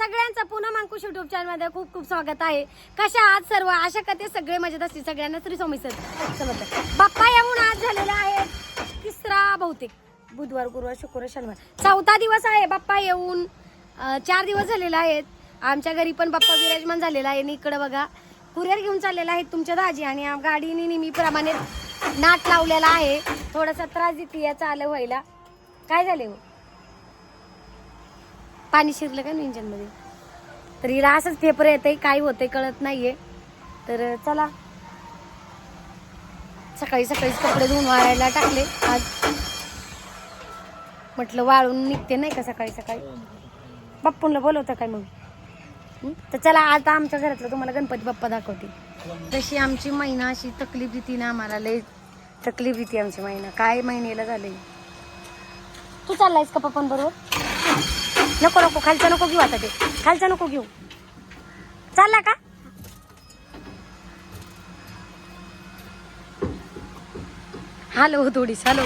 सगळ्यांचं पुन्हा मांकुश युट्यूब चॅनलमध्ये खूप खूप स्वागत आहे. कशा आज सर्व? आशा कथे सगळे मजेत असतील. सगळ्यांना श्री स्वामी सर. बाप्पा येऊन आज झालेला आहे तिसरा बहुतेक. बुधवार गुरुवार शुक्रवार शनिवार. चौथा दिवस आहे. बाप्पा येऊन चार दिवस झालेले आहेत. आमच्या घरी पण बाप्पा विराजमान झालेला आहे. आणि इकडं बघा कुरिअर घेऊन चाललेला आहे तुमच्या दाजी. आणि गाडीने नेहमीप्रमाणे नाट लावलेला आहे. थोडासा त्रास देते याचा आलं व्हायला. काय झाले हो? पाणी शिरलं का इंजनमध्ये? तर हिला असंच पेपर येतंय काय होतंय कळत नाहीये. तर चला. सकाळी सकाळीच कपडे धुवून वाळायला टाकले. आज म्हटलं वाळून निघते नाही का सकाळी सकाळी? बाप्पूंला बोलवतं काय मग? तर चला आता आमच्या घरातलं तुम्हाला गणपती बाप्पा दाखवते. तशी आमची महिना अशी तकलीफ देते ना आम्हाला लय तकलीफ देते आमची महिना काय महिन्याला झालंय? तू चाललायस का पप्पन बरोबर नको नको खालचा नको घेऊ आता ते. खालचा नको घेऊ. चालला का? हॅलो थोडीस हॅलो.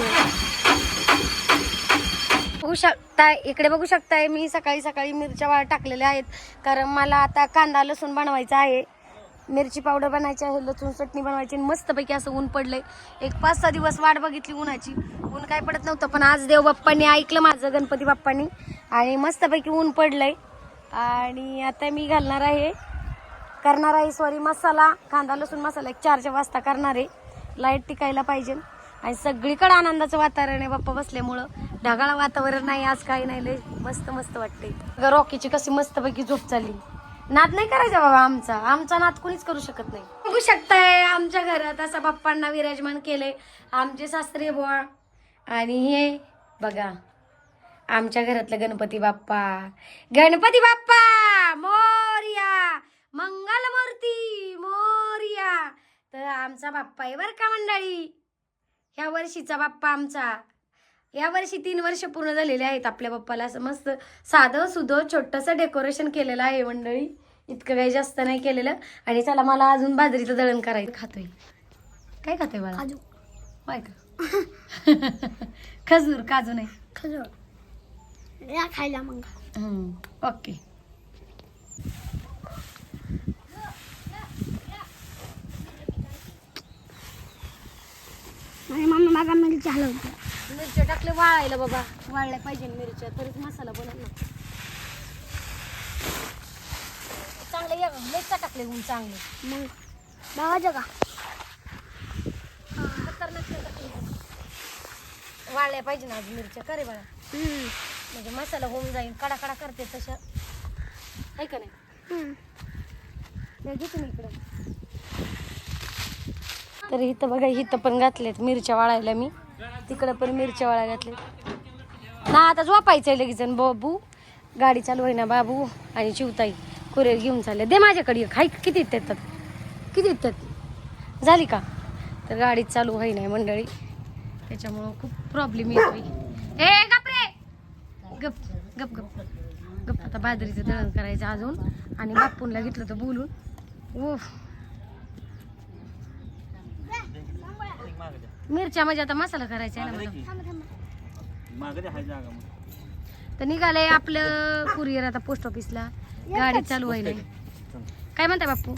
बघू शकता इकडे बघू शकताय मी सकाळी सकाळी मिरच्या वाळ टाकलेल्या आहेत. कारण मला आता कांदा लसूण बनवायचा आहे. मिरची पावडर बनायची आहे लसूण चटणी बनवायची आणि मस्तपैकी असं ऊन पडलंय. एक पाच सहा दिवस वाट बघितली उन्हाची. ऊन काय पडत नव्हतं पण आज देव बाप्पांनी ऐकलं माझं गणपती बाप्पांनी. आणि मस्तपैकी ऊन पडलंय. आणि आता मी घालणार आहे करणार आहे सॉरी मसाला कांदा लसूण मसाला एक चारच्या वाजता करणार आहे. लाइट टिकायला पाहिजे. आणि सगळीकडे आनंदाचं वातावरण आहे बाप्पा बसल्यामुळं. ढगाळ वातावरण नाही आज काही नाही. लय मस्त मस्त वाटते रॉकीची कशी मस्तपैकी झोप चालली. नाद नाही करायचा बाबा आमचा. आमचा नाद कोणीच करू शकत नाही. बघू शकताय आमच्या घरात असा बाप्पांना विराजमान केले आमचे सासरे बुवा. आणि हे बघा. आमच्या घरातलं गणपती बाप्पा. गणपती बाप्पा! मोर्या! मंगलमूर्ती! मोर्या! तर आमचा बाप्पा आहे बरं का मंडळी? ह्या वर्षीचा बाप्पा आमचा. या वर्षी तीन वर्ष पूर्ण झालेले आहेत आपल्या बाप्पाला. असं मस्त साधं सुधं छोटंसं डेकोरेशन केलेलं आहे मंडळी. इतकं काही जास्त नाही केलेलं. आणि चला मला अजून बाजरीचं दळण करायचं. खातोय. काय खातोय मला काजू. होय का? खजूर काजू नाही. खजूर. या खायला मग ओके आणि मम्मी माझा मिरची हलवते मिरच्या टाकले वाळायला बाबा वाळल्या पाहिजे मिरच्या तरीच मसाला बनव ना चांगले या मिरच्या टाकले ऊन चांगले मग बघायचं का खतरनाक नाही टाकले. वाळल्या पाहिजे ना आज मिरच्या करे बाळा. म्हणजे मसाला होऊन जाईल कडा कडा करते तशा आहे का नाही? हम्म. हे घे तुम्ही इकडं. तर इथं बघा इथं पण घातलेत मिरच्या वाळायला मी. तिकडं पण मिरच्या वाळायला घातलेत. ना आता झोपायचंय लगेच आणि बाबू. गाडी चालू आहे ना बाबू आणि शिवताई कुरिअर घेऊन चालले दे माझ्याकडे. हाय किती येतात किती येतात झाली का? तर गाडी चालू आहे नाही मंडळी. त्याच्यामुळं खूप प्रॉब्लेम येतोय. ए गप गप. गप. आता बाजरीचं दळण करायचं अजून. आणि बापूंला घेतलं तर बोलून. ओह मिरच्या म्हणजे आता मसाला करायचा आहे ना तर निघालंय आपलं कुरिअर आता पोस्ट ऑफिसला. गाडी चालू आहे नाही काय म्हणताय बापू?